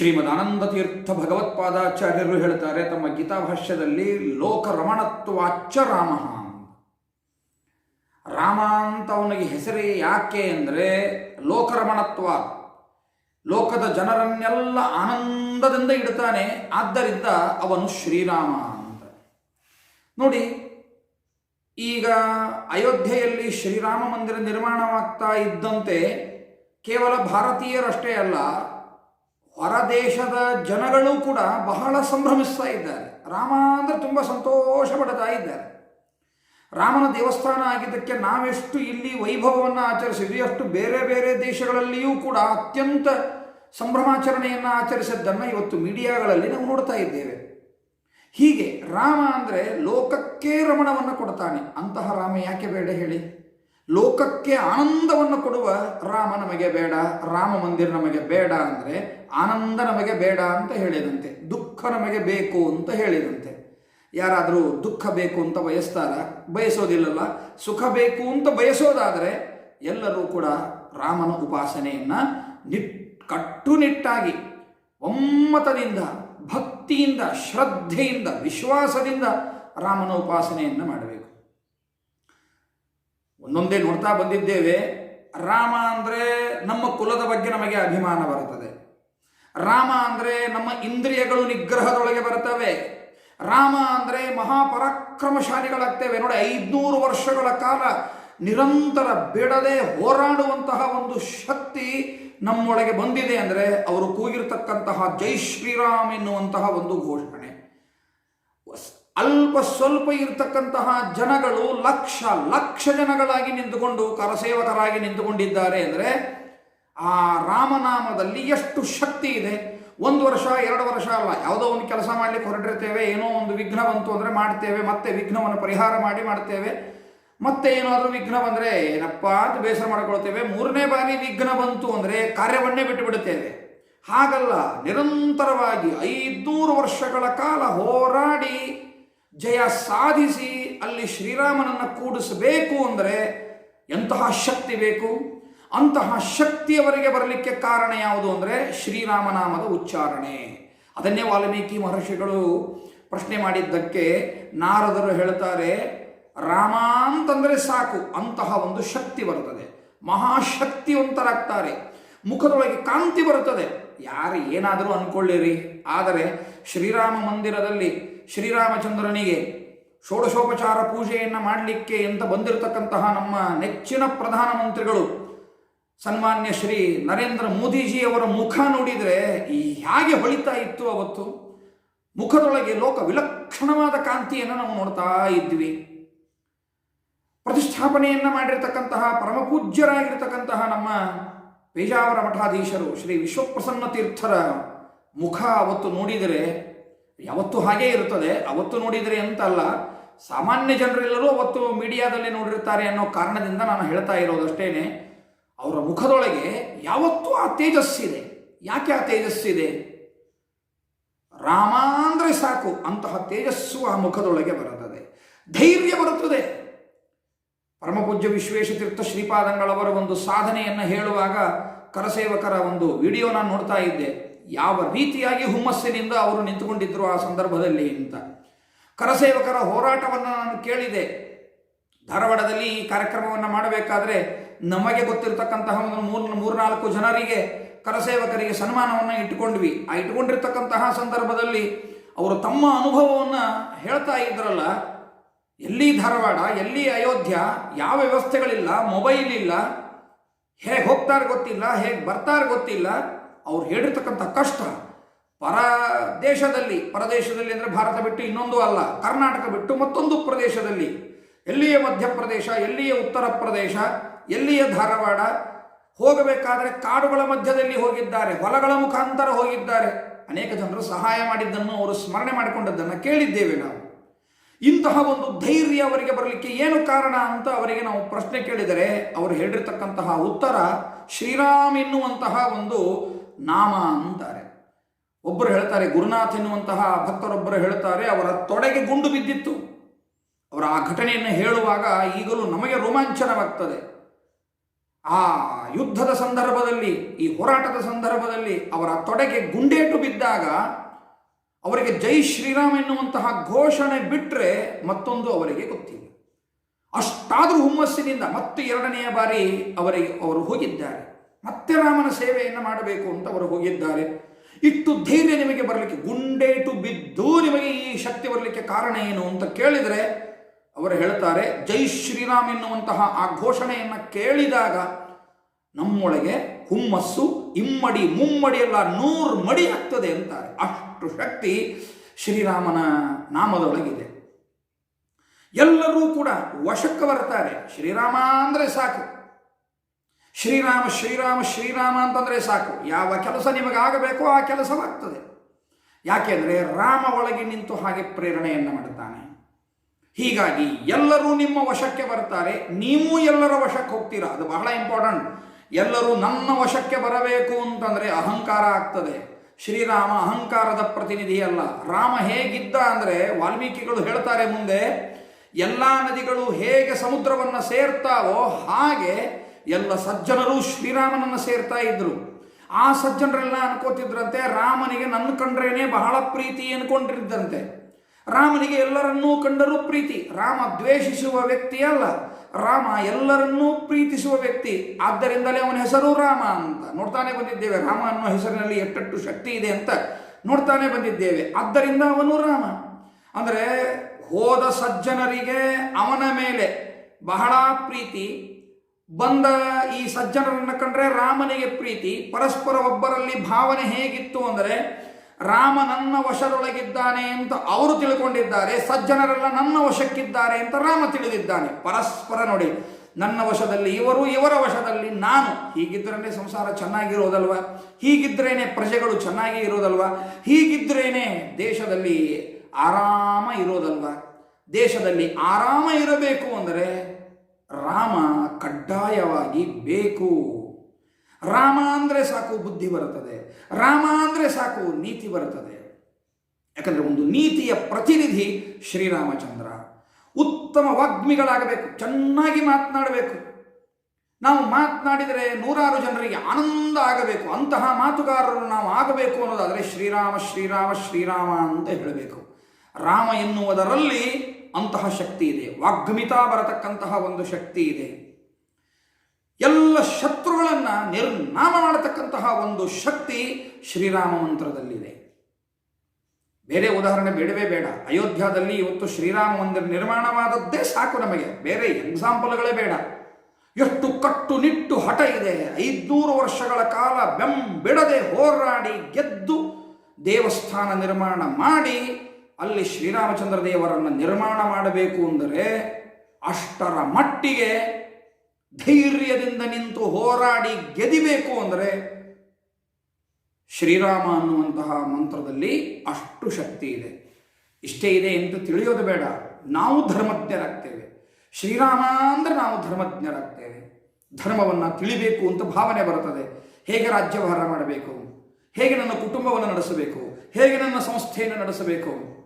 ಶ್ರೀಮದ್ ಆನಂದ ತೀರ್ಥ ಭಗವತ್ಪಾದಾಚಾರ್ಯರು ಹೇಳ್ತಾರೆ, ತಮ್ಮ ಗೀತಾಭಾಷ್ಯದಲ್ಲಿ ಲೋಕರಮಣತ್ವಾಚ್ಚ ರಾಮ. ರಾಮ ಅಂತ ಅವನಿಗೆ ಹೆಸರೇ ಯಾಕೆ ಅಂದರೆ ಲೋಕರಮಣತ್ವ ಲೋಕದ ಜನರನ್ನೆಲ್ಲ ಆನಂದದಿಂದ ಇಡ್ತಾನೆ, ಆದ್ದರಿಂದ ಅವನು ಶ್ರೀರಾಮ ಅಂತ. ನೋಡಿ, ಈಗ ಅಯೋಧ್ಯೆಯಲ್ಲಿ ಶ್ರೀರಾಮ ಮಂದಿರ ನಿರ್ಮಾಣವಾಗ್ತಾ ಇದ್ದಂತೆ ಕೇವಲ ಭಾರತೀಯರಷ್ಟೇ ಅಲ್ಲ ಹೊರದೇಶದ ಜನಗಳು ಕೂಡ ಬಹಳ ಸಂಭ್ರಮಿಸ್ತಾ ಇದ್ದಾರೆ. ರಾಮ ಅಂದರೆ ತುಂಬ ಸಂತೋಷ ಪಡ್ತಾ ಇದ್ದಾರೆ. ರಾಮನ ದೇವಸ್ಥಾನ ಆಗಿದ್ದಕ್ಕೆ ನಾವೆಷ್ಟು ಇಲ್ಲಿ ವೈಭವವನ್ನು ಆಚರಿಸಿದ್ವಿ, ಅಷ್ಟು ಬೇರೆ ಬೇರೆ ದೇಶಗಳಲ್ಲಿಯೂ ಕೂಡ ಅತ್ಯಂತ ಸಂಭ್ರಮಾಚರಣೆಯನ್ನು ಆಚರಿಸಿದ್ದನ್ನು ಇವತ್ತು ಮೀಡಿಯಾಗಳಲ್ಲಿ ನಾವು ನೋಡ್ತಾ ಇದ್ದೇವೆ. ಹೀಗೆ ರಾಮ ಅಂದರೆ ಲೋಕಕ್ಕೆ ರಮಣವನ್ನು ಕೊಡ್ತಾನೆ. ಅಂತಹ ರಾಮ ಯಾಕೆ ಬೇಡ ಹೇಳಿ? ಲೋಕಕ್ಕೆ ಆನಂದವನ್ನು ಕೊಡುವ ರಾಮ ನಮಗೆ ಬೇಡ, ರಾಮ ಮಂದಿರ ನಮಗೆ ಬೇಡ ಅಂದರೆ ಆನಂದ ನಮಗೆ ಬೇಡ ಅಂತ ಹೇಳಿದಂತೆ, ದುಃಖ ನಮಗೆ ಬೇಕು ಅಂತ ಹೇಳಿದಂತೆ. ಯಾರಾದರೂ ದುಃಖ ಬೇಕು ಅಂತ ಬಯಸ್ತಾರ? ಬಯಸೋದಿಲ್ಲಲ್ಲ. ಸುಖ ಬೇಕು ಅಂತ ಬಯಸೋದಾದರೆ ಎಲ್ಲರೂ ಕೂಡ ರಾಮನ ಉಪಾಸನೆಯನ್ನು ನಿಟ್, ಕಟ್ಟುನಿಟ್ಟಾಗಿ, ಒಮ್ಮತದಿಂದ, ಭಕ್ತಿಯಿಂದ, ಶ್ರದ್ಧೆಯಿಂದ, ವಿಶ್ವಾಸದಿಂದ ರಾಮನ ಉಪಾಸನೆಯನ್ನು ಮಾಡಬೇಕು. ಒಂದೊಂದೇ ನೋಡ್ತಾ ಬಂದಿದ್ದೇವೆ. ರಾಮ ಅಂದರೆ ನಮ್ಮ ಕುಲದ ಬಗ್ಗೆ ನಮಗೆ ಅಭಿಮಾನ ಬರುತ್ತದೆ. ರಾಮ ಅಂದರೆ ನಮ್ಮ ಇಂದ್ರಿಯಗಳು ನಿಗ್ರಹದೊಳಗೆ ಬರ್ತವೆ ರಾಮ ಅಂದರೆ ಮಹಾಪರಾಕ್ರಮಶಾಲಿಗಳಾಗ್ತೇವೆ. ನೋಡಿ, ಐದುನೂರು ವರ್ಷಗಳ ಕಾಲ ನಿರಂತರ ಬಿಡದೆ ಹೋರಾಡುವಂತಹ ಒಂದು ಶಕ್ತಿ ನಮ್ಮೊಳಗೆ ಬಂದಿದೆ ಅಂದರೆ ಅವರು ಕೂಗಿರ್ತಕ್ಕಂತಹ ಜೈ ಶ್ರೀರಾಮ್ ಎನ್ನುವಂತಹ ಒಂದು ಘೋಷಣೆ. ಅಲ್ಪ ಸ್ವಲ್ಪ ಇರತಕ್ಕಂತಹ ಜನಗಳು ಲಕ್ಷ ಲಕ್ಷ ಜನಗಳಾಗಿ ನಿಂತುಕೊಂಡು ಕರಸೇವಕರಾಗಿ ನಿಂತುಕೊಂಡಿದ್ದಾರೆ ಅಂದರೆ ಆ ರಾಮನಾಮದಲ್ಲಿ ಎಷ್ಟು ಶಕ್ತಿ ಇದೆ. ಒಂದು ವರ್ಷ, ಎರಡು ವರ್ಷ ಅಲ್ಲ, ಯಾವುದೋ ಒಂದು ಕೆಲಸ ಮಾಡಲಿಕ್ಕೆ ಹೊರಟಿರ್ತೇವೆ, ಏನೋ ಒಂದು ವಿಘ್ನ ಬಂತು ಅಂದರೆ ಮಾಡ್ತೇವೆ, ಮತ್ತೆ ವಿಘ್ನವನ್ನು ಪರಿಹಾರ ಮಾಡಿ ಮಾಡ್ತೇವೆ, ಮತ್ತೆ ಏನಾದರೂ ವಿಘ್ನ ಬಂದರೆ ಏನಪ್ಪ ಅಂತ ಬೇಸರ ಮಾಡಿಕೊಳ್ತೇವೆ, ಮೂರನೇ ಬಾರಿ ವಿಘ್ನ ಬಂತು ಅಂದರೆ ಕಾರ್ಯವನ್ನೇ ಬಿಟ್ಟು ಬಿಡುತ್ತೇವೆ ಹಾಗಲ್ಲ, ನಿರಂತರವಾಗಿ ಐದುನೂರು ವರ್ಷಗಳ ಕಾಲ ಹೋರಾಡಿ ಜಯ ಸಾಧಿಸಿ ಅಲ್ಲಿ ಶ್ರೀರಾಮನನ್ನು ಕೂಡಿಸಬೇಕು ಅಂದರೆ ಎಂತಹ ಶಕ್ತಿ ಬೇಕು? ಅಂತಹ ಶಕ್ತಿಯವರೆಗೆ ಬರಲಿಕ್ಕೆ ಕಾರಣ ಯಾವುದು ಅಂದರೆ ಶ್ರೀರಾಮನಾಮದ ಉಚ್ಚಾರಣೆ. ಅದನ್ನೇ ವಾಲ್ಮೀಕಿ ಮಹರ್ಷಿಗಳು ಪ್ರಶ್ನೆ ಮಾಡಿದ್ದಕ್ಕೆ ನಾರದರು ಹೇಳ್ತಾರೆ ರಾಮ ಅಂತಂದರೆ ಸಾಕು, ಅಂತಹ ಒಂದು ಶಕ್ತಿ ಬರುತ್ತದೆ. ಮಹಾಶಕ್ತಿವಂತರಾಗ್ತಾರೆ. ಮುಖದೊಳಗೆ ಕಾಂತಿ ಬರುತ್ತದೆ. ಯಾರು ಏನಾದರೂ ಅಂದ್ಕೊಳ್ಳಿರಿ ಆದರೆ ಶ್ರೀರಾಮ ಮಂದಿರದಲ್ಲಿ ಶ್ರೀರಾಮಚಂದ್ರನಿಗೆ ಷೋಡಶೋಪಚಾರ ಪೂಜೆಯನ್ನು ಮಾಡಲಿಕ್ಕೆ ಅಂತ ಬಂದಿರತಕ್ಕಂತಹ ನಮ್ಮ ನೆಚ್ಚಿನ ಪ್ರಧಾನಮಂತ್ರಿಗಳು ಸನ್ಮಾನ್ಯ ಶ್ರೀ ನರೇಂದ್ರ ಮೋದಿಜಿಯವರ ಮುಖ ನೋಡಿದರೆ ಹೇಗೆ ಹೊಳಿತಾ ಇತ್ತು ಅವತ್ತು. ಮುಖದೊಳಗೆ ಲೋಕ ವಿಲಕ್ಷಣವಾದ ಕಾಂತಿಯನ್ನು ನಾವು ನೋಡ್ತಾ ಇದ್ವಿ. ಪ್ರತಿಷ್ಠಾಪನೆಯನ್ನು ಮಾಡಿರ್ತಕ್ಕಂತಹ ಪರಮಪೂಜ್ಯರಾಗಿರ್ತಕ್ಕಂತಹ ನಮ್ಮ ಪೇಜಾವರ ಮಠಾಧೀಶರು ಶ್ರೀ ವಿಶ್ವಪ್ರಸನ್ನ ತೀರ್ಥರ ಮುಖ ಅವತ್ತು ನೋಡಿದರೆ ಯಾವತ್ತೂ ಹಾಗೇ ಇರುತ್ತದೆ. ಅವತ್ತು ನೋಡಿದರೆ ಅಂತಲ್ಲ ಸಾಮಾನ್ಯ ಜನರೆಲ್ಲರೂ ಅವತ್ತು ಮೀಡಿಯಾದಲ್ಲಿ ನೋಡಿರ್ತಾರೆ ಅನ್ನೋ ಕಾರಣದಿಂದ ನಾನು ಹೇಳ್ತಾ ಇರೋದಷ್ಟೇನೆ ಅವರ ಮುಖದೊಳಗೆ ಯಾವತ್ತೂ ಆ ತೇಜಸ್ಸಿದೆ. ಯಾಕೆ ಆ ತೇಜಸ್ಸಿದೆ? ರಾಮ ಅಂದರೆ ಸಾಕು, ಅಂತಹ ತೇಜಸ್ಸು ಆ ಮುಖದೊಳಗೆ ಬರುತ್ತದೆ. ಧೈರ್ಯ ಬರುತ್ತದೆ. ಪರಮಪೂಜ್ಯ ವಿಶ್ವೇಶತೀರ್ಥ ಶ್ರೀಪಾದಂಗಳವರ ಒಂದು ಸಾಧನೆಯನ್ನು ಹೇಳುವಾಗ ಕರಸೇವಕರ ಒಂದು ವಿಡಿಯೋ ನಾನು ನೋಡ್ತಾ ಇದ್ದೆ. ಯಾವ ರೀತಿಯಾಗಿ ಹುಮ್ಮಸ್ಸಿನಿಂದ ಅವರು ನಿಂತುಕೊಂಡಿದ್ದರು ಆ ಸಂದರ್ಭದಲ್ಲಿ ಅಂತ. ಕರಸೇವಕರ ಹೋರಾಟವನ್ನು ನಾನು ಕೇಳಿದೆ. ಧಾರವಾಡದಲ್ಲಿ ಈ ಕಾರ್ಯಕ್ರಮವನ್ನು ಮಾಡಬೇಕಾದ್ರೆ ನಮಗೆ ಗೊತ್ತಿರತಕ್ಕಂತಹ ಒಂದು ಮೂರು, ಮೂರ್ನಾಲ್ಕು ಜನರಿಗೆ ಕರಸೇವಕರಿಗೆ ಸನ್ಮಾನವನ್ನು ಇಟ್ಟುಕೊಂಡ್ವಿ. ಆ ಇಟ್ಟುಕೊಂಡಿರ್ತಕ್ಕಂತಹ ಸಂದರ್ಭದಲ್ಲಿ ಅವರು ತಮ್ಮ ಅನುಭವವನ್ನು ಹೇಳ್ತಾ ಇದ್ರಲ್ಲ, ಎಲ್ಲಿ ಧಾರವಾಡ, ಎಲ್ಲಿ ಅಯೋಧ್ಯ, ಯಾವ ವ್ಯವಸ್ಥೆಗಳಿಲ್ಲ, ಮೊಬೈಲ್ ಇಲ್ಲ, ಹೇಗೆ ಹೋಗ್ತಾರೆ ಗೊತ್ತಿಲ್ಲ, ಹೇಗೆ ಬರ್ತಾರೆ ಗೊತ್ತಿಲ್ಲ ಅವ್ರು ಹೇಳಿರ್ತಕ್ಕಂಥ ಕಷ್ಟ ಪರ ದೇಶದಲ್ಲಿ ಪರದೇಶದಲ್ಲಿ ಅಂದರೆ ಭಾರತ ಬಿಟ್ಟು ಇನ್ನೊಂದು ಅಲ್ಲ, ಕರ್ನಾಟಕ ಬಿಟ್ಟು ಮತ್ತೊಂದು ಪ್ರದೇಶದಲ್ಲಿ. ಎಲ್ಲಿಯ ಮಧ್ಯಪ್ರದೇಶ, ಎಲ್ಲಿಯ ಉತ್ತರ ಪ್ರದೇಶ, ಎಲ್ಲಿಯ ಧಾರವಾಡ, ಹೋಗಬೇಕಾದರೆ ಕಾಡುಗಳ ಮಧ್ಯದಲ್ಲಿ ಹೋಗಿದ್ದಾರೆ, ಹೊಲಗಳ ಮುಖಾಂತರ ಹೋಗಿದ್ದಾರೆ. ಅನೇಕ ಜನರು ಸಹಾಯ ಮಾಡಿದ್ದನ್ನು ಅವರು ಸ್ಮರಣೆ ಮಾಡಿಕೊಂಡದ್ದನ್ನು ಕೇಳಿದ್ದೇವೆ ನಾವು. ಇಂತಹ ಒಂದು ಧೈರ್ಯ ಅವರಿಗೆ ಬರಲಿಕ್ಕೆ ಏನು ಕಾರಣ ಅಂತ ಅವರಿಗೆ ನಾವು ಪ್ರಶ್ನೆ ಕೇಳಿದರೆ, ಅವರು ಹೇಳಿರ್ತಕ್ಕಂತಹ ಉತ್ತರ ಶ್ರೀರಾಮ್ ಎನ್ನುವಂತಹ ಒಂದು ನಾಮ ಅಂತಾರೆ. ಒಬ್ಬರು ಹೇಳ್ತಾರೆ, ಗುರುನಾಥ್ ಎನ್ನುವಂತಹ ಭಕ್ತರೊಬ್ಬರು ಹೇಳ್ತಾರೆ, ಅವರ ತೊಡೆಗೆ ಗುಂಡು ಬಿದ್ದಿತ್ತು. ಅವರ ಆ ಘಟನೆಯನ್ನು ಹೇಳುವಾಗ ಈಗಲೂ ನಮಗೆ ರೋಮಾಂಚನವಾಗ್ತದೆ. ಆ ಯುದ್ಧದ ಸಂದರ್ಭದಲ್ಲಿ, ಈ ಹೋರಾಟದ ಸಂದರ್ಭದಲ್ಲಿ ಅವರ ತೊಡೆಗೆ ಗುಂಡೇಟು ಬಿದ್ದಾಗ ಅವರಿಗೆ ಜೈ ಶ್ರೀರಾಮ್ ಎನ್ನುವಂತಹ ಘೋಷಣೆ ಬಿಟ್ಟರೆ ಮತ್ತೊಂದು ಅವರಿಗೆ ಗೊತ್ತಿಲ್ಲ. ಅಷ್ಟಾದರೂ ಹುಮ್ಮಸ್ಸಿನಿಂದ ಮತ್ತೆ ಎರಡನೆಯ ಬಾರಿ ಅವರಿಗೆ, ಅವರು ಹೋಗಿದ್ದಾರೆ. ಮತ್ತೆ ರಾಮನ ಸೇವೆಯನ್ನು ಮಾಡಬೇಕು ಅಂತ ಅವರು ಹೋಗಿದ್ದಾರೆ. ಇಟ್ಟು ಧೈರ್ಯ ನಿಮಗೆ ಬರಲಿಕ್ಕೆ ಗುಂಡೇಟು ಬಿದ್ದು ನಿಮಗೆ ಈ ಶಕ್ತಿ ಬರಲಿಕ್ಕೆ ಕಾರಣ ಏನು ಅಂತ ಕೇಳಿದರೆ, ಅವರು ಹೇಳ್ತಾರೆ, ಜೈ ಶ್ರೀರಾಮ್ ಎನ್ನುವಂತಹ ಆ ಘೋಷಣೆಯನ್ನು ಕೇಳಿದಾಗ ನಮ್ಮೊಳಗೆ ಹುಮ್ಮಸ್ಸು, ಇಮ್ಮಡಿ, ಮುಮ್ಮಡಿ ಎಲ್ಲ ನೂರು ಮಡಿ ಆಗ್ತದೆ ಅಂತಾರೆ. ಅಷ್ಟು ಶಕ್ತಿ ಶ್ರೀರಾಮನ ನಾಮದೊಳಗಿದೆ. ಎಲ್ಲರೂ ಕೂಡ ವಶಕ್ಕೆ ಬರ್ತಾರೆ. ಶ್ರೀರಾಮ ಅಂದರೆ ಸಾಕು. ಶ್ರೀರಾಮ ಶ್ರೀರಾಮ ಶ್ರೀರಾಮ ಅಂತಂದರೆ ಸಾಕು. ಯಾವ ಕೆಲಸ ನಿಮಗಾಗಬೇಕೋ ಆ ಕೆಲಸವಾಗ್ತದೆ ಯಾಕೆಂದರೆ ರಾಮ ಒಳಗೆ ನಿಂತು ಹಾಗೆ ಪ್ರೇರಣೆಯನ್ನು ಮಾಡುತ್ತಾನೆ. ಹೀಗಾಗಿ ಎಲ್ಲರೂ ನಿಮ್ಮ ವಶಕ್ಕೆ ಬರ್ತಾರೆ. ನೀವು ಎಲ್ಲರ ವಶಕ್ಕೆ ಹೋಗ್ತೀರಾ? ಅದು ಬಹಳ ಇಂಪಾರ್ಟೆಂಟ್ ಎಲ್ಲರೂ ನನ್ನ ವಶಕ್ಕೆ ಬರಬೇಕು ಅಂತಂದರೆ ಅಹಂಕಾರ ಆಗ್ತದೆ. ಶ್ರೀರಾಮ ಅಹಂಕಾರದ ಪ್ರತಿನಿಧಿ ಅಲ್ಲ. ರಾಮ ಹೇಗಿದ್ದ ಅಂದರೆ ವಾಲ್ಮೀಕಿಗಳು ಹೇಳ್ತಾರೆ ಮುಂದೆ, ಎಲ್ಲ ನದಿಗಳು ಹೇಗೆ ಸಮುದ್ರವನ್ನು ಸೇರ್ತಾವೋ ಹಾಗೆ ಎಲ್ಲ ಸಜ್ಜನರು ಶ್ರೀರಾಮನನ್ನು ಸೇರ್ತಾ ಇದ್ರು. ಆ ಸಜ್ಜನರೆಲ್ಲ ಅನ್ಕೋತಿದ್ರಂತೆ, ರಾಮನಿಗೆ ನನ್ನ ಕಂಡ್ರೇನೆ ಬಹಳ ಪ್ರೀತಿ ಅನ್ಕೊಂಡಿದ್ದಂತೆ. ರಾಮನಿಗೆ ಎಲ್ಲರನ್ನೂ ಕಂಡರೂ ಪ್ರೀತಿ. ರಾಮ ದ್ವೇಷಿಸುವ ವ್ಯಕ್ತಿ ಅಲ್ಲ. ರಾಮ ಎಲ್ಲರನ್ನೂ ಪ್ರೀತಿಸುವ ವ್ಯಕ್ತಿ. ಆದ್ದರಿಂದಲೇ ಅವನ ಹೆಸರು ರಾಮ ಅಂತ ನೋಡ್ತಾನೆ ಬಂದಿದ್ದೇವೆ. ರಾಮ ಅನ್ನೋ ಹೆಸರಿನಲ್ಲಿ ಎಟ್ಟಟ್ಟು ಶಕ್ತಿ ಇದೆ ಅಂತ ನೋಡ್ತಾನೆ ಬಂದಿದ್ದೇವೆ. ಆದ್ದರಿಂದ ಅವನು ರಾಮ. ಅಂದರೆ ಹೋದ ಸಜ್ಜನರಿಗೆ ಅವನ ಮೇಲೆ ಬಹಳ ಪ್ರೀತಿ ಬಂದ ಈ ಸಜ್ಜನರನ್ನು ಕಂಡ್ರೆ ರಾಮನಿಗೆ ಪ್ರೀತಿ. ಪರಸ್ಪರ ಒಬ್ಬರಲ್ಲಿ ಭಾವನೆ ಹೇಗಿತ್ತು ಅಂದರೆ, ರಾಮ ನನ್ನ ವಶದೊಳಗಿದ್ದಾನೆ ಅಂತ ಅವರು ತಿಳ್ಕೊಂಡಿದ್ದಾರೆ, ಸಜ್ಜನರೆಲ್ಲ ನನ್ನ ವಶಕ್ಕಿದ್ದಾರೆ ಅಂತ ರಾಮ ತಿಳಿದಿದ್ದಾನೆ. ಪರಸ್ಪರ ನೋಡಿ, ನನ್ನ ವಶದಲ್ಲಿ ಇವರು, ಇವರ ವಶದಲ್ಲಿ ನಾನು. ಹೀಗಿದ್ರೇ ಸಂಸಾರ ಚೆನ್ನಾಗಿರೋದಲ್ವ? ಹೀಗಿದ್ರೇನೆ ಪ್ರಜೆಗಳು ಚೆನ್ನಾಗಿ ಇರೋದಲ್ವ? ಹೀಗಿದ್ರೇನೆ ದೇಶದಲ್ಲಿ ಆರಾಮ ಇರೋದಲ್ವ? ದೇಶದಲ್ಲಿ ಆರಾಮ ಇರಬೇಕು ಅಂದರೆ ರಾಮ ಕಡ್ಡಾಯವಾಗಿ ಬೇಕು. ರಾಮ ಅಂದರೆ ಸಾಕು ಬುದ್ಧಿ ಬರುತ್ತದೆ. ರಾಮ ಅಂದರೆ ಸಾಕು ನೀತಿ ಬರುತ್ತದೆ. ಯಾಕಂದರೆ ಒಂದು ನೀತಿಯ ಪ್ರತಿನಿಧಿ ಶ್ರೀರಾಮಚಂದ್ರ. ಉತ್ತಮ ವಾಗ್ಮಿಗಳಾಗಬೇಕು, ಚೆನ್ನಾಗಿ ಮಾತನಾಡಬೇಕು. ನಾವು ಮಾತನಾಡಿದರೆ ನೂರಾರು ಜನರಿಗೆ ಆನಂದ ಆಗಬೇಕು. ಅಂತಹ ಮಾತುಗಾರರು ನಾವು ಆಗಬೇಕು ಅನ್ನೋದಾದರೆ ಶ್ರೀರಾಮ ಶ್ರೀರಾಮ ಶ್ರೀರಾಮ ಅಂತ ಹೇಳಬೇಕು. ರಾಮ ಎನ್ನುವುದರಲ್ಲಿ ಅಂತಹ ಶಕ್ತಿ ಇದೆ. ವಾಗ್ಮಿತಾ ಬರತಕ್ಕಂತಹ ಒಂದು ಶಕ್ತಿ ಇದೆ. ಎಲ್ಲ ಶತ್ರುಗಳನ್ನು ನಿರ್ನಾಮ ಮಾಡತಕ್ಕಂತಹ ಒಂದು ಶಕ್ತಿ ಶ್ರೀರಾಮ ಮಂತ್ರದಲ್ಲಿದೆ. ಬೇರೆ ಉದಾಹರಣೆ ಬೇಡವೇ ಬೇಡ. ಅಯೋಧ್ಯದಲ್ಲಿ ಇವತ್ತು ಶ್ರೀರಾಮ ಮಂದಿರ ನಿರ್ಮಾಣವಾದದ್ದೇ ಸಾಕು ನಮಗೆ. ಬೇರೆ ಎಕ್ಸಾಂಪಲ್ಗಳೇ ಬೇಡ. ಎಷ್ಟು ಕಟ್ಟುನಿಟ್ಟು ಹಠ ಇದೆ. ಐದುನೂರು ವರ್ಷಗಳ ಕಾಲ ಬೆಂಬಿಡದೆ ಹೋರಾಡಿ ಗೆದ್ದು ದೇವಸ್ಥಾನ ನಿರ್ಮಾಣ ಮಾಡಿ ಅಲ್ಲಿ ಶ್ರೀರಾಮಚಂದ್ರ ದೇವರನ್ನು ನಿರ್ಮಾಣ ಮಾಡಬೇಕು ಅಂದರೆ ಅಷ್ಟರ ಮಟ್ಟಿಗೆ ಧೈರ್ಯದಿಂದ ನಿಂತು ಹೋರಾಡಿ ಗೆದಿಬೇಕು ಅಂದರೆ ಶ್ರೀರಾಮ ಅನ್ನುವಂತಹ ಮಂತ್ರದಲ್ಲಿ ಅಷ್ಟು ಶಕ್ತಿ ಇದೆ. ಇಷ್ಟೇ ಇದೆ ಎಂದು ತಿಳಿಯೋದು ಬೇಡ. ನಾವು ಧರ್ಮಜ್ಞರಾಗ್ತೇವೆ. ಶ್ರೀರಾಮ ಅಂದರೆ ನಾವು ಧರ್ಮಜ್ಞರಾಗ್ತೇವೆ. ಧರ್ಮವನ್ನು ತಿಳಿಬೇಕು ಅಂತ ಭಾವನೆ ಬರುತ್ತದೆ. ಹೇಗೆ ರಾಜ್ಯಭಾರ ಮಾಡಬೇಕು? ಹೇಗೆ ನನ್ನ ಕುಟುಂಬವನ್ನು ನಡೆಸಬೇಕು? ಹೇಗೆ ನನ್ನ ಸಂಸ್ಥೆಯನ್ನು ನಡೆಸಬೇಕು?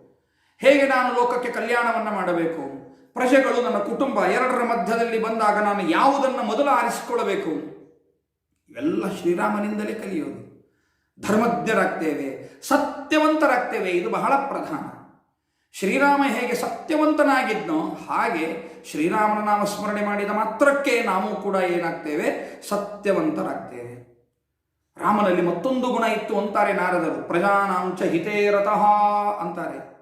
ಹೇಗೆ ನಾನು ಲೋಕಕ್ಕೆ ಕಲ್ಯಾಣವನ್ನು ಮಾಡಬೇಕು? ಪ್ರಜೆಗಳು ನನ್ನ ಕುಟುಂಬ ಎರಡರ ಮಧ್ಯದಲ್ಲಿ ಬಂದಾಗ ನಾನು ಯಾವುದನ್ನು ಮೊದಲು ಆರಿಸಿಕೊಳ್ಳಬೇಕು? ಇವೆಲ್ಲ ಶ್ರೀರಾಮನಿಂದಲೇ ಕಲಿಯೋದು. ಧರ್ಮಜ್ಞರಾಗ್ತೇವೆ, ಸತ್ಯವಂತರಾಗ್ತೇವೆ, ಇದು ಬಹಳ ಪ್ರಧಾನ. ಶ್ರೀರಾಮ ಹೇಗೆ ಸತ್ಯವಂತನಾಗಿದ್ನೋ ಹಾಗೆ ಶ್ರೀರಾಮನ ನಾಮ ಸ್ಮರಣೆ ಮಾಡಿದ ಮಾತ್ರಕ್ಕೆ ನಾವು ಕೂಡ ಏನಾಗ್ತೇವೆ? ಸತ್ಯವಂತರಾಗ್ತೇವೆ. ರಾಮನಲ್ಲಿ ಮತ್ತೊಂದು ಗುಣ ಇತ್ತು ಅಂತಾರೆ ನಾರದರು. ಪ್ರಜಾನಾಂಚ ಹಿತೇರತಃ ಅಂತಾರೆ.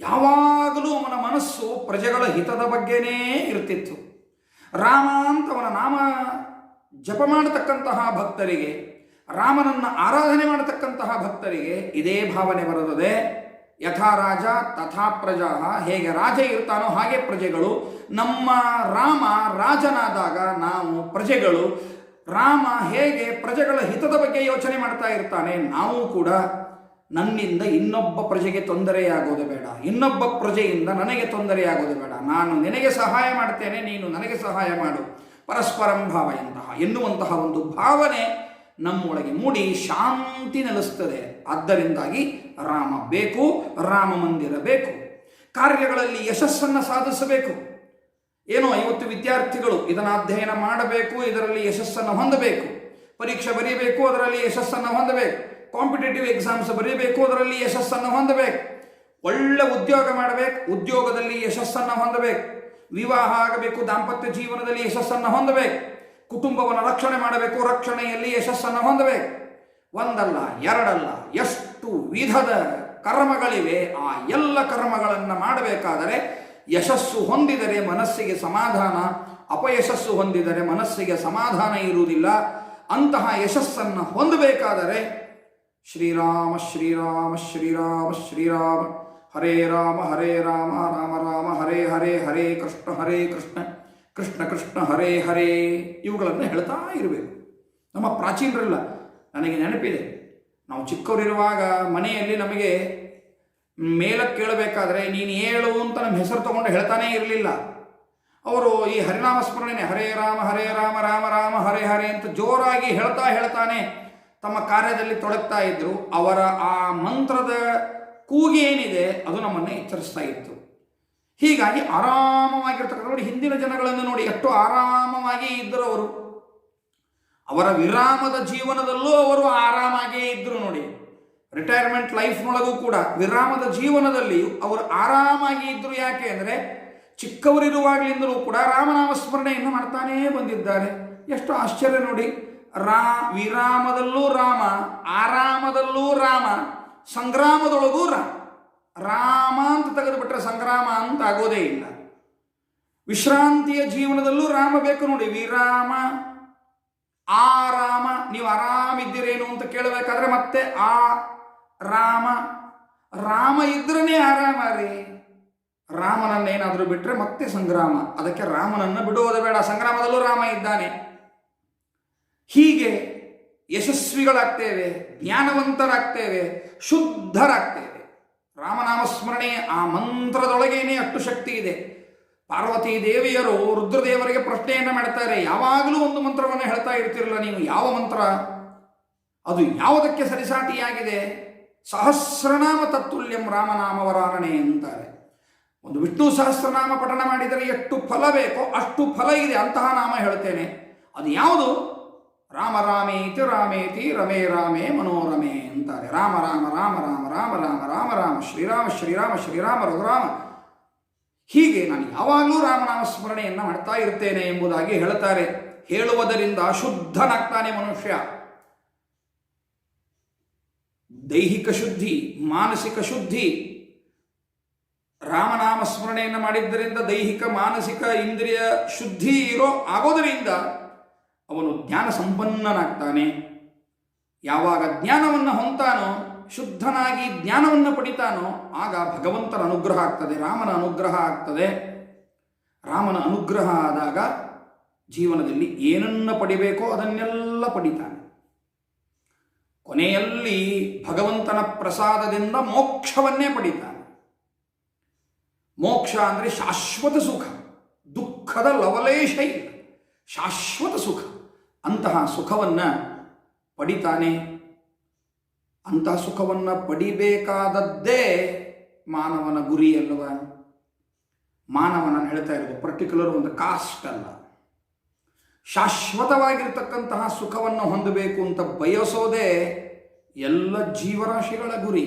ಯಾವಾಗಲೂ ಅವನ ಮನಸ್ಸು ಪ್ರಜೆಗಳ ಹಿತದ ಬಗ್ಗೆನೇ ಇರ್ತಿತ್ತು. ರಾಮ ಅಂತ ಅವನ ನಾಮ ಜಪ ಮಾಡತಕ್ಕಂತಹ ಭಕ್ತರಿಗೆ, ರಾಮನನ್ನು ಆರಾಧನೆ ಮಾಡತಕ್ಕಂತಹ ಭಕ್ತರಿಗೆ ಇದೇ ಭಾವನೆ ಬರುತ್ತದೆ ಯಥಾ ರಾಜ ತಥಾ ಪ್ರಜಾ, ಹೇಗೆ ರಾಜ ಇರ್ತಾನೋ ಹಾಗೆ ಪ್ರಜೆಗಳು. ನಮ್ಮ ರಾಮ ರಾಜನಾದಾಗ ನಾವು ಪ್ರಜೆಗಳು. ರಾಮ ಹೇಗೆ ಪ್ರಜೆಗಳ ಹಿತದ ಬಗ್ಗೆ ಯೋಚನೆ ಮಾಡ್ತಾ ಇರ್ತಾನೆ, ನಾವು ಕೂಡ ನನ್ನಿಂದ ಇನ್ನೊಬ್ಬ ಪ್ರಜೆಗೆ ತೊಂದರೆಯಾಗೋದು ಬೇಡ. ಇನ್ನೊಬ್ಬ ಪ್ರಜೆಯಿಂದ ನನಗೆ ತೊಂದರೆಯಾಗೋದು ಬೇಡ. ನಾನು ನಿನಗೆ ಸಹಾಯ ಮಾಡ್ತೇನೆ, ನೀನು ನನಗೆ ಸಹಾಯ ಮಾಡು. ಪರಸ್ಪರಂ ಭಾವ ಎಂತಹ ಎನ್ನುವಂತಹ ಒಂದು ಭಾವನೆ ನಮ್ಮೊಳಗೆ ಮೂಡಿ ಶಾಂತಿ ನೆಲೆಸ್ತದೆ. ಆದ್ದರಿಂದಾಗಿ ರಾಮ ಬೇಕು, ರಾಮ ಮಂದಿರ ಬೇಕು. ಕಾರ್ಯಗಳಲ್ಲಿ ಯಶಸ್ಸನ್ನು ಸಾಧಿಸಬೇಕು. ಏನೋ ಐವತ್ತು ವಿದ್ಯಾರ್ಥಿಗಳು ಇದನ್ನು ಅಧ್ಯಯನ ಮಾಡಬೇಕು, ಇದರಲ್ಲಿ ಯಶಸ್ಸನ್ನು ಹೊಂದಬೇಕು. ಪರೀಕ್ಷೆ ಬರೀಬೇಕು, ಅದರಲ್ಲಿ ಯಶಸ್ಸನ್ನು ಹೊಂದಬೇಕು. ಕಾಂಪಿಟೇಟಿವ್ ಎಕ್ಸಾಮ್ಸ್ ಬರೀಬೇಕು, ಅದರಲ್ಲಿ ಯಶಸ್ಸನ್ನು ಹೊಂದಬೇಕು. ಒಳ್ಳೆ ಉದ್ಯೋಗ ಮಾಡಬೇಕು, ಉದ್ಯೋಗದಲ್ಲಿ ಯಶಸ್ಸನ್ನು ಹೊಂದಬೇಕು. ವಿವಾಹ ಆಗಬೇಕು, ದಾಂಪತ್ಯ ಜೀವನದಲ್ಲಿ ಯಶಸ್ಸನ್ನು ಹೊಂದಬೇಕು. ಕುಟುಂಬವನ್ನು ರಕ್ಷಣೆ ಮಾಡಬೇಕು, ರಕ್ಷಣೆಯಲ್ಲಿ ಯಶಸ್ಸನ್ನು ಹೊಂದಬೇಕು. ಒಂದಲ್ಲ, ಎರಡಲ್ಲ, ಎಷ್ಟು ವಿಧದ ಕರ್ಮಗಳಿವೆ, ಆ ಎಲ್ಲ ಕರ್ಮಗಳನ್ನು ಮಾಡಬೇಕಾದರೆ ಯಶಸ್ಸು ಹೊಂದಿದರೆ ಮನಸ್ಸಿಗೆ ಸಮಾಧಾನ, ಅಪಯಶಸ್ಸು ಹೊಂದಿದರೆ ಮನಸ್ಸಿಗೆ ಸಮಾಧಾನ ಇರುವುದಿಲ್ಲ. ಅಂತಹ ಯಶಸ್ಸನ್ನು ಹೊಂದಬೇಕಾದರೆ ಶ್ರೀರಾಮ ಶ್ರೀರಾಮ ಶ್ರೀರಾಮ ಶ್ರೀರಾಮ ಹರೇ ರಾಮ ಹರೇ ರಾಮ ರಾಮ ರಾಮ ಹರೇ ಹರೇ ಹರೇ ಕೃಷ್ಣ ಹರೇ ಕೃಷ್ಣ ಕೃಷ್ಣ ಕೃಷ್ಣ ಹರೇ ಹರೇ ಇವುಗಳನ್ನು ಹೇಳ್ತಾ ಇರಬೇಕು. ನಮ್ಮ ಪ್ರಾಚೀನರಲ್ಲ ನನಗೆ ನೆನಪಿದೆ. ನಾವು ಚಿಕ್ಕವರಿರುವಾಗ ಮನೆಯಲ್ಲಿ ನಮಗೆ ಮೇಲಕ್ಕೆ ಕೇಳಬೇಕಾದ್ರೆ ನೀನು ಹೇಳು ಅಂತ ನಮ್ಮ ಹೆಸರು ತಗೊಂಡು ಹೇಳ್ತಾನೇ ಇರಲಿಲ್ಲ. ಅವರು ಈ ಹರಿನಾಮ ಸ್ಮರಣೆ ಹರೇ ರಾಮ ಹರೇ ರಾಮ ರಾಮ ರಾಮ, ಹರೇ ಹರೇ ಅಂತ ಜೋರಾಗಿ ಹೇಳ್ತಾ ಹೇಳ್ತಾನೆ. ತಮ್ಮ ಕಾರ್ಯದಲ್ಲಿ ತೊಡಗ್ತಾ ಇದ್ರು, ಅವರ ಆ ಮಂತ್ರದ ಕೂಗೇನಿದೆ ಅದು ನಮ್ಮನ್ನು ಎಚ್ಚರಿಸ್ತಾ ಇತ್ತು. ಹೀಗಾಗಿ ಆರಾಮವಾಗಿರ್ತಕ್ಕಂಥ ನೋಡಿ, ಹಿಂದಿನ ಜನಗಳನ್ನು ನೋಡಿ ಎಷ್ಟು ಆರಾಮವಾಗಿ ಇದ್ದರು ಅವರು. ಅವರ ವಿರಾಮದ ಜೀವನದಲ್ಲೂ ಅವರು ಆರಾಮಾಗಿಯೇ ಇದ್ದರು ನೋಡಿ. ರಿಟೈರ್ಮೆಂಟ್ ಲೈಫ್ನೊಳಗೂ ಕೂಡ ವಿರಾಮದ ಜೀವನದಲ್ಲಿಯೂ ಅವರು ಆರಾಮಾಗಿ ಇದ್ದರು ಯಾಕೆ ಅಂದರೆ, ಚಿಕ್ಕವರಿರುವಾಗಲಿಂದಲೂ ಕೂಡ ರಾಮನಾಮ ಸ್ಮರಣೆಯನ್ನು ಮಾಡ್ತಾನೇ ಬಂದಿದ್ದಾರೆ. ಎಷ್ಟು ಆಶ್ಚರ್ಯ ನೋಡಿ ರಾ, ವಿರಾಮದಲ್ಲೂ ರಾಮ, ಆರಾಮದಲ್ಲೂ ರಾಮ, ಸಂಗ್ರಾಮದೊಳಗೂ ರಾಮ ರಾಮ ಅಂತ ತೆಗೆದುಬಿಟ್ರೆ ಸಂಗ್ರಾಮ ಅಂತ ಆಗೋದೇ ಇಲ್ಲ. ವಿಶ್ರಾಂತಿಯ ಜೀವನದಲ್ಲೂ ರಾಮ ಬೇಕು ನೋಡಿ. ವಿರಾಮ ಆರಾಮ ನೀವು ಆರಾಮಿದ್ದೀರೇನು ಅಂತ ಕೇಳಬೇಕಾದ್ರೆ ಮತ್ತೆ ಆ ರಾಮ. ರಾಮ ಇದ್ರನೇ ಆರಾಮ ರೀ. ರಾಮನನ್ನ ಏನಾದರೂ ಬಿಟ್ಟರೆ ಮತ್ತೆ ಸಂಗ್ರಾಮ. ಅದಕ್ಕೆ ರಾಮನನ್ನು ಬಿಡುವುದು ಬೇಡ. ಸಂಗ್ರಾಮದಲ್ಲೂ ರಾಮ ಇದ್ದಾನೆ. ಹೀಗೆ ಯಶಸ್ವಿಗಳಾಗ್ತೇವೆ, ಜ್ಞಾನವಂತರಾಗ್ತೇವೆ, ಶುದ್ಧರಾಗ್ತೇವೆ. ರಾಮನಾಮ ಸ್ಮರಣೆ ಆ ಮಂತ್ರದೊಳಗೇನೆ ಅಷ್ಟು ಶಕ್ತಿ ಇದೆ. ಪಾರ್ವತಿ ದೇವಿಯರು ರುದ್ರದೇವರಿಗೆ ಪ್ರಶ್ನೆಯನ್ನು ಮಾಡ್ತಾರೆ, ಯಾವಾಗಲೂ ಒಂದು ಮಂತ್ರವನ್ನು ಹೇಳ್ತಾ ಇರ್ತಿರಲ್ಲ ನೀವು, ಯಾವ ಮಂತ್ರ? ಅದು ಯಾವುದಕ್ಕೆ ಸರಿಸಾಟಿಯಾಗಿದೆ? ಸಹಸ್ರನಾಮ ತತ್ತುಲ್ಯಂ ರಾಮನಾಮ ವರಾರಣೆ ಅಂತಾರೆ. ಒಂದು ವಿಷ್ಣು ಸಹಸ್ರನಾಮ ಪಠಣ ಮಾಡಿದರೆ ಎಷ್ಟು ಫಲ ಬೇಕೋ ಅಷ್ಟು ಫಲ ಇದೆ, ಅಂತಹ ನಾಮ ಹೇಳ್ತೇನೆ. ಅದು ಯಾವುದು? ರಾಮ ರಾಮೇತಿ ರಾಮೇತಿ ರಮೇ ರಾಮೇ ಮನೋರಮೇ ಅಂತಾರೆ. ರಾಮ ರಾಮ ರಾಮ ರಾಮ ರಾಮ ರಾಮ ರಾಮ ರಾಮ, ಶ್ರೀರಾಮ ಶ್ರೀರಾಮ ಶ್ರೀರಾಮ, ರಘುರಾಮ. ಹೀಗೆ ನಾನು ಯಾವಾಗಲೂ ರಾಮನಾಮ ಸ್ಮರಣೆಯನ್ನು ಮಾಡ್ತಾ ಇರ್ತೇನೆ ಎಂಬುದಾಗಿ ಹೇಳುತ್ತಾರೆ ಹೇಳುವುದರಿಂದ ಅಶುದ್ಧನಾಗ್ತಾನೆ ಮನುಷ್ಯ. ದೈಹಿಕ ಶುದ್ಧಿ, ಮಾನಸಿಕ ಶುದ್ಧಿ. ರಾಮನಾಮ ಸ್ಮರಣೆಯನ್ನು ಮಾಡಿದ್ದರಿಂದ ದೈಹಿಕ, ಮಾನಸಿಕ, ಇಂದ್ರಿಯ ಶುದ್ಧಿ ಇರೋ ಆಗೋದರಿಂದ ಅವನು ಜ್ಞಾನ ಸಂಪನ್ನನಾಗ್ತಾನೆ ಯಾವಾಗ ಜ್ಞಾನವನ್ನು ಹೊಂತಾನೋ ಶುದ್ಧನಾಗಿ ಜ್ಞಾನವನ್ನು ಪಡಿತಾನೋ, ಆಗ ಭಗವಂತನ ಅನುಗ್ರಹ ಆಗ್ತದೆ, ರಾಮನ ಅನುಗ್ರಹ ಆಗ್ತದೆ. ರಾಮನ ಅನುಗ್ರಹ ಆದಾಗ ಜೀವನದಲ್ಲಿ ಏನನ್ನ ಪಡಿಬೇಕೋ ಅದನ್ನೆಲ್ಲ ಪಡಿತಾನೆ. ಕೊನೆಯಲ್ಲಿ ಭಗವಂತನ ಪ್ರಸಾದದಿಂದ ಮೋಕ್ಷವನ್ನೇ ಪಡಿತಾನೆ. ಮೋಕ್ಷ ಅಂದರೆ ಶಾಶ್ವತ ಸುಖ, ದುಃಖದ ಲವಲೇಶ ಇಲ್ಲ. ಶಾಶ್ವತ ಸುಖ. ಅಂತಹ ಸುಖವನ್ನು ಪಡಿತಾನೆ. ಅಂತಹ ಸುಖವನ್ನು ಪಡಿಬೇಕಾದದ್ದೇ ಮಾನವನ ಗುರಿ ಅಲ್ವ? ಮಾನವನ ನಾನು ಹೇಳ್ತಾ ಇರೋದು ಪರ್ಟಿಕ್ಯುಲರ್ ಒಂದು ಕಾಸ್ಟ್ ಅಲ್ಲ. ಶಾಶ್ವತವಾಗಿರ್ತಕ್ಕಂತಹ ಸುಖವನ್ನು ಹೊಂದಬೇಕು ಅಂತ ಬಯಸೋದೇ ಎಲ್ಲ ಜೀವರಾಶಿಗಳ ಗುರಿ.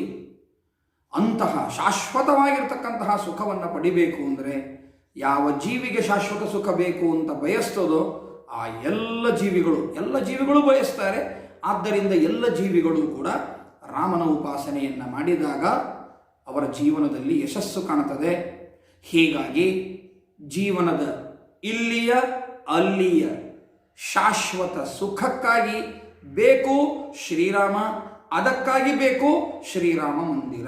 ಅಂತಹ ಶಾಶ್ವತವಾಗಿರ್ತಕ್ಕಂತಹ ಸುಖವನ್ನು ಪಡಿಬೇಕು ಅಂದರೆ ಯಾವ ಜೀವಿಗೆ ಶಾಶ್ವತ ಸುಖ ಬೇಕು ಅಂತ ಬಯಸ್ತದೋ ಆ ಎಲ್ಲ ಜೀವಿಗಳು ಎಲ್ಲ ಜೀವಿಗಳು ಬಯಸ್ತಾರೆ. ಆದ್ದರಿಂದ ಎಲ್ಲ ಜೀವಿಗಳು ಕೂಡ ರಾಮನ ಉಪಾಸನೆಯನ್ನು ಮಾಡಿದಾಗ ಅವರ ಜೀವನದಲ್ಲಿ ಯಶಸ್ಸು ಕಾಣುತ್ತದೆ. ಹೀಗಾಗಿ ಜೀವನದ ಇಲ್ಲಿಯ, ಅಲ್ಲಿಯ ಶಾಶ್ವತ ಸುಖಕ್ಕಾಗಿ ಬೇಕು ಶ್ರೀರಾಮ, ಅದಕ್ಕಾಗಿ ಬೇಕು ಶ್ರೀರಾಮ ಮಂದಿರ.